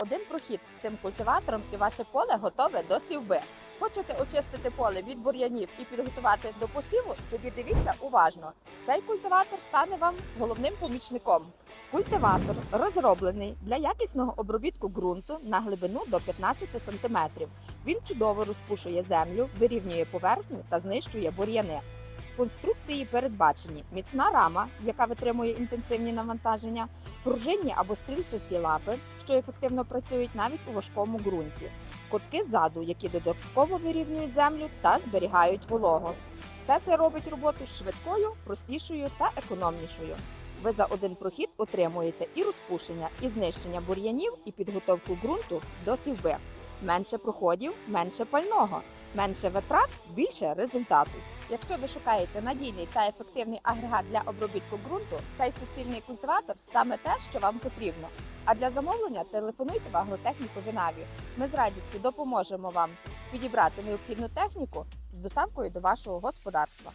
один прохід цим культиватором і ваше поле готове до сівби. Хочете очистити поле від бур'янів і підготувати до посіву? Тоді дивіться уважно. Цей культиватор стане вам головним помічником. Культиватор розроблений для якісного обробітку ґрунту на глибину до 15 см. Він чудово розпушує землю, вирівнює поверхню та знищує бур'яни. Конструкції передбачені міцна рама, яка витримує інтенсивні навантаження, пружинні або стрільчаті лапи, що ефективно працюють навіть у важкому ґрунті, котки ззаду, які додатково вирівнюють землю та зберігають вологу. Все це робить роботу швидкою, простішою та економнішою. Ви за один прохід отримуєте і розпушення, і знищення бур'янів, і підготовку ґрунту до сівби. Менше проходів, менше пального, менше витрат, більше результату. Якщо ви шукаєте надійний та ефективний агрегат для обробітку ґрунту, цей суцільний культиватор саме те, що вам потрібно. А для замовлення телефонуйте в агротехніку Вінаві. Ми з радістю допоможемо вам підібрати необхідну техніку з доставкою до вашого господарства.